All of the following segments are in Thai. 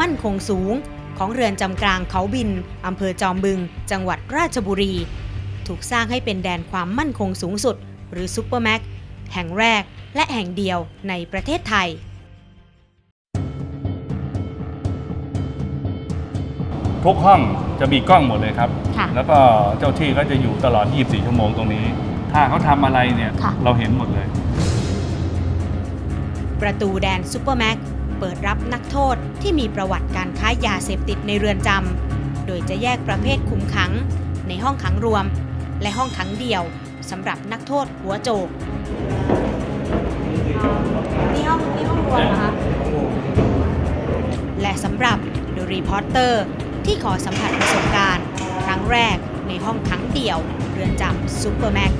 ความมั่นคงสูง ของเรือนจำกลางเขาบินอำเภอจอมบึง จังหวัดราชบุรี ถูกสร้างให้เป็นแดนความมั่นคงสูงสุด หรือซุปเปอร์แม็กแห่งแรกและแห่งเดียวในประเทศไทยทุกห้องจะมีกล้องหมดเลยครับค่ะแล้วก็เจ้าที่ก็จะอยู่ตลอด 24 ชั่วโมงตรงนี้ ถ้าเขาทำอะไรเนี่ยค่ะเราเห็นหมดเลย ประตูแดนซูเปอร์แม็ก เปิดรับนักโทษที่มีประวัติการค้ายาเสพติดในเรือนจำ โดยจะแยกประเภทคุมขัง ในห้องขังรวม และห้องขังเดี่ยวสำหรับนักโทษหัวโจกนี่ห้องนี่ห้องรวมนะคะและสำหรับดูรีพอร์เตอร์ที่ขอสัมผัสประสบการณ์ ครั้งแรกในห้องขังเดี่ยว เรือนจำซูเปอร์แม็ก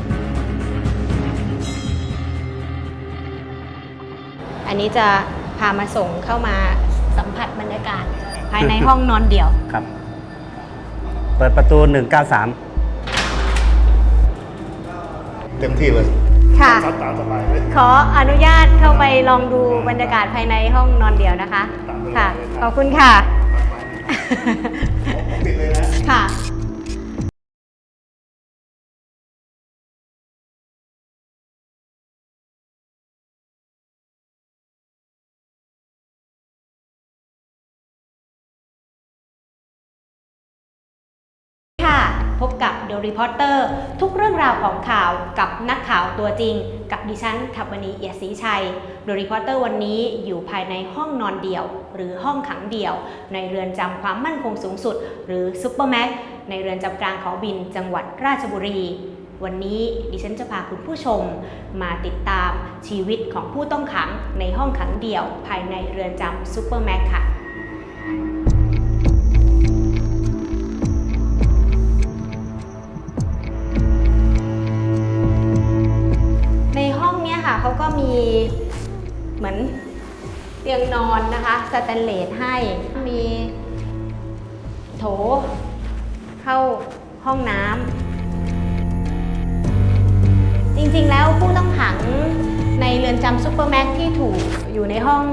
อันนี้จะ พามาส่งเข้ามาสัมผัสบรรยากาศ ภายในห้องนอนเดี่ยว ครับ เปิดประตู 193 เต็มที่เลยค่ะ ซัดตามสบายเลยขออนุญาตเข้าไปลองดูบรรยากาศภายในห้องนอนเดี่ยวนะคะ ค่ะ ขอบคุณค่ะปิดเลยนะ ค่ะ พบกับ The Reporter ทุกเรื่องราวของข่าวกับนักข่าวตัวจริง กับดิฉันทัพวณีเอียดศรีชัย The Reporter วันนี้อยู่ภายในห้องนอนเดี่ยว หรือห้องขังเดี่ยว ในเรือนจำความมั่นคงสูงสุด หรือซุปเปอร์แม็กในเรือนจำกลางเขาบินจังหวัดราชบุรี วันนี้ดิฉันจะพาคุณผู้ชม มาติดตามชีวิตของผู้ต้องขังในห้องขังเดี่ยว ภายในเรือนจำซุปเปอร์แม็กค่ะ อนนะคะสแตนเลสให้มีโถเข้าห้องน้ำจริงๆแล้วผู้ต้องขังในเรือนจำซูเปอร์แม็กที่ถูกอยู่ในห้อง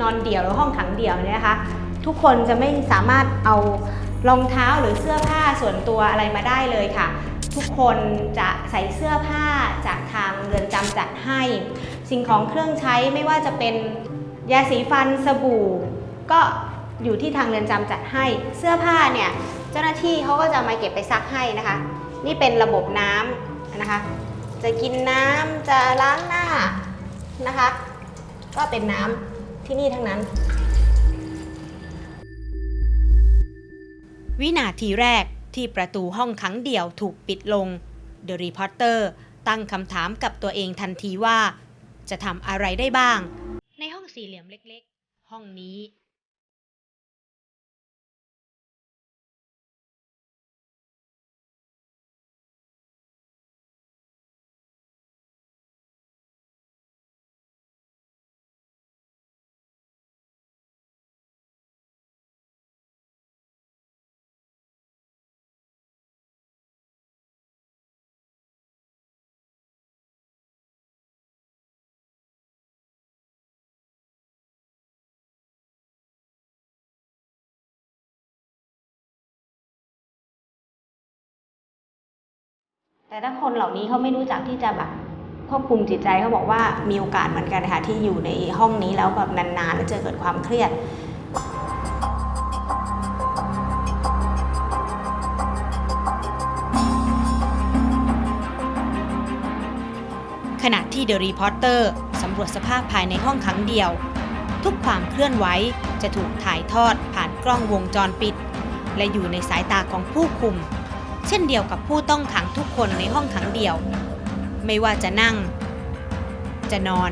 นอนเดี่ยวหรือห้องขังเดี่ยวเนี่ยนะคะ ทุกคนจะไม่สามารถเอารองเท้าหรือเสื้อผ้าส่วนตัวอะไรมาได้เลยค่ะ ทุกคนจะใส่เสื้อผ้าจากทางเรือนจำจัดให้ สิ่งของเครื่องใช้ไม่ว่าจะเป็น ยาสีฟันสบู่ ก็อยู่ที่ทางเรือนจำจัดให้เสื้อผ้าเนี่ยเจ้าหน้าที่เขาก็จะมาเก็บไปซักให้นะคะ นี่เป็นระบบน้ำนะคะ จะกินน้ำจะล้างหน้านะคะ ก็เป็นน้ำที่นี่ทั้งนั้น วินาทีแรกที่ประตูห้องขังเดี่ยวถูกปิดลง The Reporter ตั้งคำถามกับตัวเองทันทีว่า จะทำอะไรได้บ้าง สี่เหลี่ยมเล็กๆ ห้องนี้ แต่ถ้าคนเหล่านี้เขาไม่รู้จักที่จะแบบควบคุมจิตใจเขาบอกว่ามีโอกาสเหมือนกันค่ะที่อยู่ในห้องนี้แล้วแบบนานๆแล้วเจอเกิดความเครียดขณะที่เดอะรีพอร์เตอร์สำรวจสภาพภายในห้องขังเดียว ทุกความเคลื่อนไหวจะถูกถ่ายทอดผ่านกล้องวงจรปิด และอยู่ในสายตาของผู้คุม เช่นเดียวกับผู้ต้องขังทุกคนในห้องขังเดียว ไม่ว่าจะนั่ง จะนอน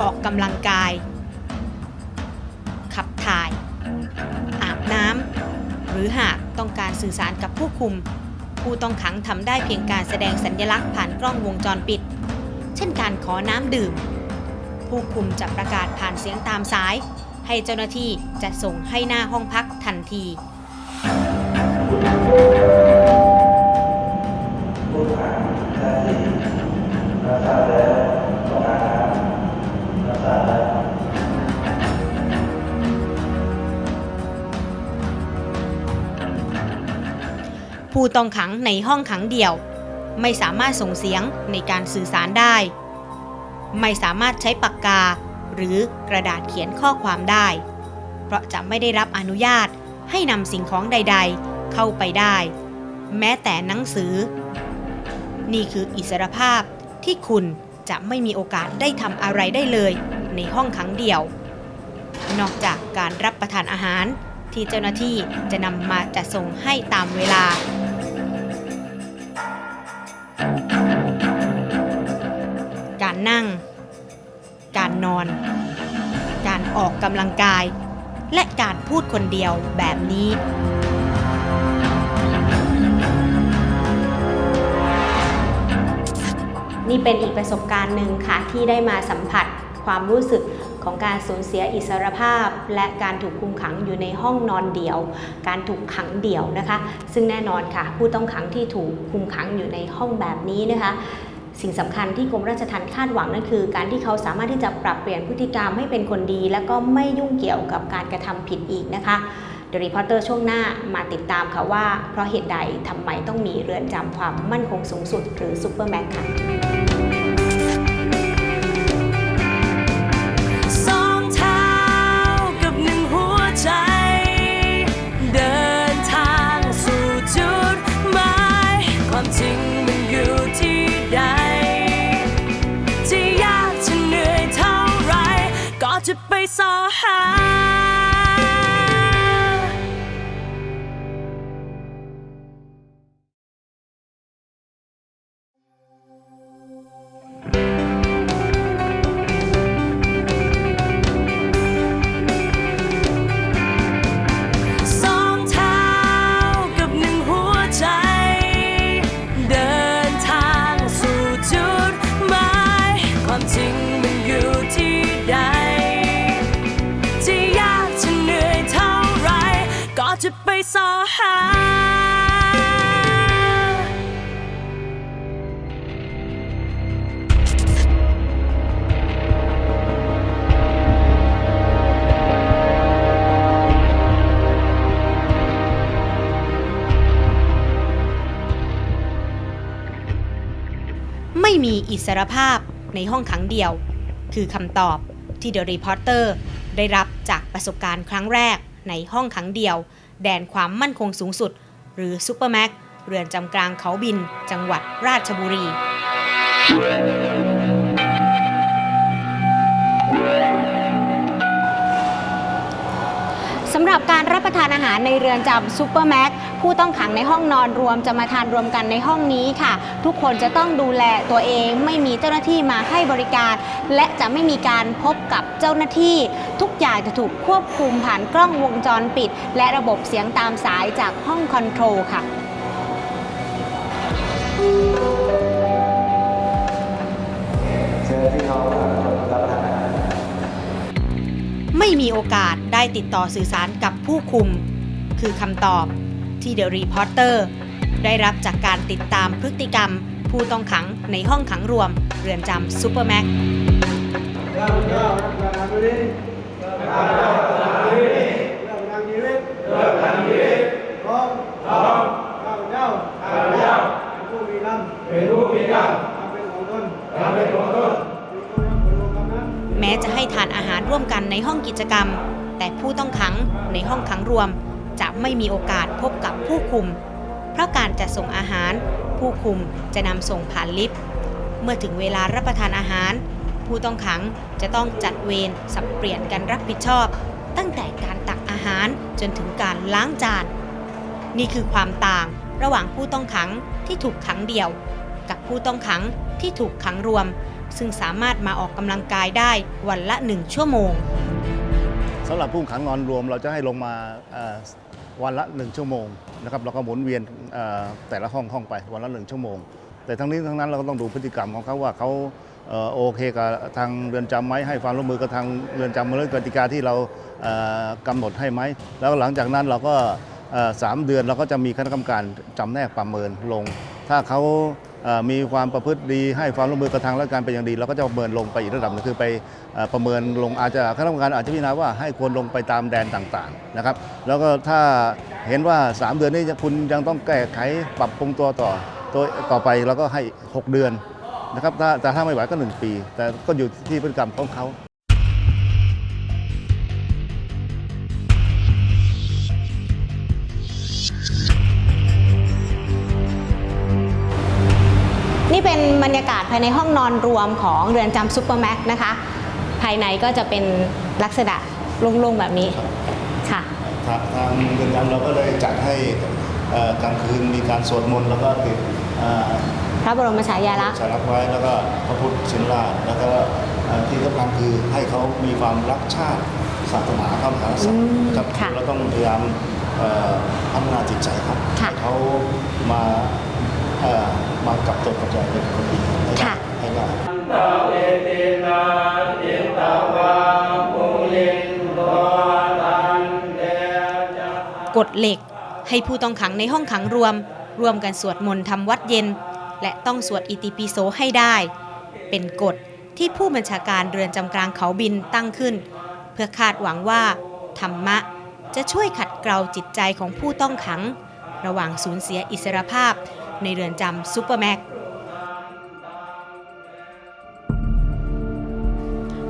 ออกกำลังกาย ขับถ่าย อาบน้ำหรือหากต้องการสื่อสารกับผู้คุม ผู้ต้องขังทำได้เพียงการแสดงสัญญลักษณ์ผ่านกล้องวงจรปิด เช่นการขอน้ำดื่ม ผู้คุมจะประกาศผ่านเสียงตามสาย ให้เจ้าหน้าที่จะส่งให้หน้าห้องพักทันที ผู้ต้องขังในห้องขังเดี่ยว ไม่สามารถส่งเสียงในการสื่อสารได้ ไม่สามารถใช้ปากกา หรือกระดาษเขียนข้อความได้ เพราะจะไม่ได้รับอนุญาตให้นำสิ่งของใด ๆ เข้าไปได้ แม้แต่หนังสือ นี่คืออิสรภาพที่คุณจะไม่มีโอกาสได้ทำอะไรได้เลยในห้องขังเดี่ยว นอกจากการรับประทานอาหารที่เจ้าหน้าที่จะนำมาจัดส่งให้ตามเวลา การนั่ง การนอน การออกกำลังกาย และการพูดคนเดียวแบบนี้ นี่เป็นอีกประสบการณ์หนึ่งค่ะที่ได้มาสัมผัสความรู้สึกของการสูญเสียอิสรภาพ และการถูกคุมขังอยู่ในห้องนอนเดี่ยว การถูกขังเดี่ยวนะคะ ซึ่งแน่นอนค่ะ ผู้ต้องขังที่ถูกคุมขังอยู่ในห้องแบบนี้นะคะสิ่งสำคัญที่กรมราชทัณฑ์คาดหวังนั่นคือ การที่เขาสามารถที่จะปรับเปลี่ยนพฤติกรรมให้เป็นคนดี และก็ไม่ยุ่งเกี่ยวกับการกระทำผิดอีกนะคะ The Reporter ช่วงหน้ามาติดตามค่ะว่า เพราะเหตุใดทำไมต้องมีเรือนจำความมั่นคงสูงสุด หรือ Super Max ค่ะ ไปสอหา ม่มีอิสรภาพในห้องขังเดียว คือคำตอบที่เดอะรีพอร์เตอร์ได้รับจากประสบการณ์ครั้งแรกในห้องขังเดียว แดนความมั่นคงสูงสุด หรือซูเปอร์แม็กเรือนจำกลางเขาบิน จังหวัดราชบุรีำหรับการรับประทานอาหารในเรือนจำซูเปอร์แม็กผู้ต้องขังในห้องนอนรวมจะมาทานรวมกันในห้องนี้ค่ะ ทุกคนจะต้องดูแลตัวเองไม่มีเจ้าหน้าที่มาให้บริการ และจะไม่มีการพบกับเจ้าหน้าที่ ทุกอย่างจะถูกควบคุมผ่านกล้องวงจรปิด และระบบเสียงตามสายจากห้องคอนโทรลค่ะ มีโอกาสได้ติดต่อสื่อสารกับผู้คุม คือคำตอบที่ The Reporter ได้รับจากการติดตามพฤติกรรม ผู้ต้องขังในห้องขังรวม เรือนจำซูเปอร์แม็กแม้ จะให้ทานอาหารร่วมกันในห้องกิจกรรม แต่ผู้ต้องขังในห้องขังรวม จะไม่มีโอกาสพบกับผู้คุม เพราะการจะส่งอาหาร ผู้คุมจะนำส่งผ่านลิฟต์เมื่อถึงเวลารับประทานอาหาร ผู้ต้องขังจะต้องจัดเวรสับเปลี่ยนกันรับผิดชอบ ตั้งแต่การตักอาหารจนถึงการล้างจาน นี่คือความต่างระหว่างผู้ต้องขังที่ถูกขังเดี่ยว กับผู้ต้องขังที่ถูกขังรวม ซึ่งสามารถมาออกกำลังกายได้วันละหนึ่งชั่วโมงสำหรับผู้ขังนอนรวมเราจะให้ลงมาวันละหนึ่งชั่วโมงนะครับเราก็หมุนเวียนแต่ละห้องห้องไปวันละหนึ่งชั่วโมง แต่ทั้งนี้ทั้งนั้นเราก็ต้องดูพฤติกรรมของเขาว่าเขาโอเคกับทางเรือนจำไหมให้ความร่วมมือกับทางเรือนจำเรื่องกติกาที่เราเอ่อกำหนดให้ไหมแล้วหลังจากนั้นเราก็สามเดือนเราก็จะมีคณะกรรมการจำแนกประเมินลง ถ้าเขา มีความประพฤติดีให้ความร่วมมือกับทางราชการเป็นอย่างดีเราก็จะประเมินลงไปอีกระดับนึงคือไปอประเมินลงอาจจะคณะกรรมการอาจจะพิจารณาว่าให้ควรลงไปตามแดนต่างๆนะครับ แล้วก็ถ้าเห็นว่า 3 เดือนนี้คุณยังต้องแก้ไขปรับปรุงตัวต่อตัวต่อไปเราก็ให้ 6 เดือนนะครับแต่ถ้าไม่ไหวก็ 1 ปี แต่ก็อยู่ที่พฤติกรรมของเขา นี่เป็นบรรยากาศภายในห้องนอนรวมของเรือนจำซูเปอร์แม็กนะคะ ภายในก็จะเป็นลักษณะโล่งๆแบบนี้ค่ะทางทางเรือนจำเราก็เลยจัดให้เอ่อกลางคืนมีการสวดมนต์แล้วก็ติดเอ่อพระบรมฉายาลักษณ์สารักไว้แล้วก็พระพุทธชินราชแล้วก็เอ่อที่สำคัญคือให้เขามีความรักชาติศาสนาพระมหากษัตริย์นะครับค่ะเราต้องพยายามเอ่อพัฒนาจิตใจครับค่ะให้เขามา เอ่อมากลับตัวกลับใจเป็นคนดีให้ได้ค่ะให้ได้กฎเหล็กให้ผู้ต้องขังในห้องขังรวมรวมกันสวดมนต์ทำวัดเย็น และต้องสวดอิติปิโสให้ได้ เป็นกฎที่ผู้บัญชาการเรือนจำกลางเขาบินตั้งขึ้น เพื่อคาดหวังว่า ธรรมะจะช่วยขัดเกลาจิตใจของผู้ต้องขัง ระหว่างสูญเสียอิสรภาพในเรือนจำซูเปอร์แม็ก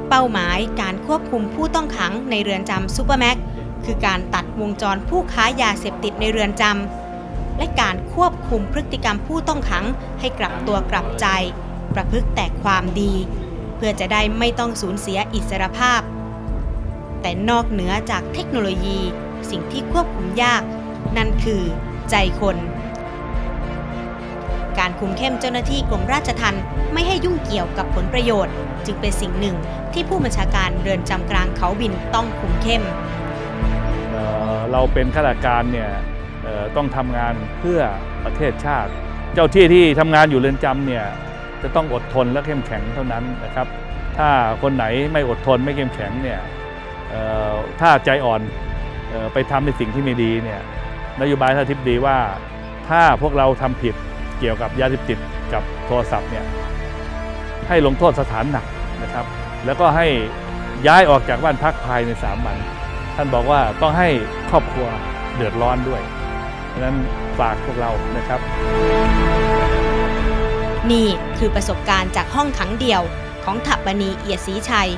เป้าหมายการควบคุมผู้ต้องขังในเรือนจำซูเปอร์แม็กคือการตัดวงจรผู้ค้ายาเสพติดในเรือนจำและการควบคุมพฤติกรรมผู้ต้องขังให้กลับตัวกลับใจ ประพฤติแต่ความดี เพื่อจะได้ไม่ต้องสูญเสียอิสรภาพ แต่นอกเหนือจากเทคโนโลยี สิ่งที่ควบคุมยาก นั่นคือใจคน การคุมเข้มเจ้าหน้าที่กรมราชทัณฑ์ไม่ให้ยุ่งเกี่ยวกับผลประโยชน์ จึงเป็นสิ่งหนึ่งที่ผู้บัญชาการเรือนจำกลางเขาบินต้องคุมเข้มเเราเป็นข้าราชการเนี่ยต้องทำงานเพื่อประเทศชาติ เจ้าที่ที่ทำงานอยู่เรือนจำเนี่ยจะต้องอดทนและเข้มแข็งเท่านั้นนะครับ ถ้าคนไหนไม่อดทนไม่เข้มแข็งเนี่ยถ้าใจอ่อนไปทำในสิ่งที่ไม่ดีเนี่ยนโยบายท่านทิบดีว่าถ้าพวกเราทำผิด เกี่ยวกับยาเสพติดกับโทรศัพท์เนี่ยให้ลงโทษสถานหนักนะครับ แล้วก็ให้ย้ายออกจากบ้านพักภายในสามวัน ท่านบอกว่าต้องให้ครอบครัวเดือดร้อนด้วยดังนั้นฝากพวกเรานะครับ นี่คือประสบการณ์จากห้องขังเดี่ยวของถับบณีเอียดศรีชัย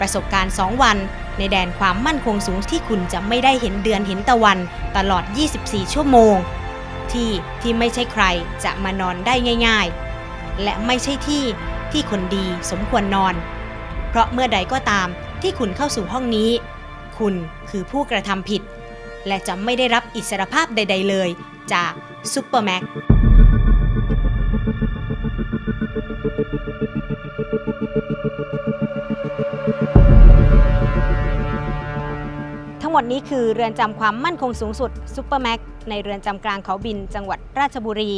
ประสบการณ์ 2 วันในแดนความมั่นคงสูงที่คุณจะไม่ได้เห็นเดือนเห็นตะวันตลอด 24 ชั่วโมง ที่ที่ไม่ใช่ใครจะมานอนได้ง่าย ๆ และไม่ใช่ที่ที่คนดีสมควรนอน เพราะเมื่อใดก็ตามที่คุณเข้าสู่ห้องนี้ คุณคือผู้กระทำผิด และจะไม่ได้รับอิสรภาพใด ๆ เลยจากซูเปอร์แม็ก หมดนี้คือเรือนจำความมั่นคงสูงสุดซูเปอร์แม็กในเรือนจำกลางเขาบินจังหวัดราชบุรี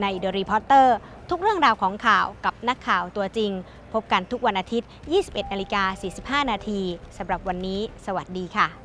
ในเดอะรีพอร์เตอร์ทุกเรื่องราวของข่าวกับนักข่าวตัวจริง พบกันทุกวันอาทิตย์ 21นาฬิกา45 นาทีสำหรับวันนี้ สวัสดีค่ะ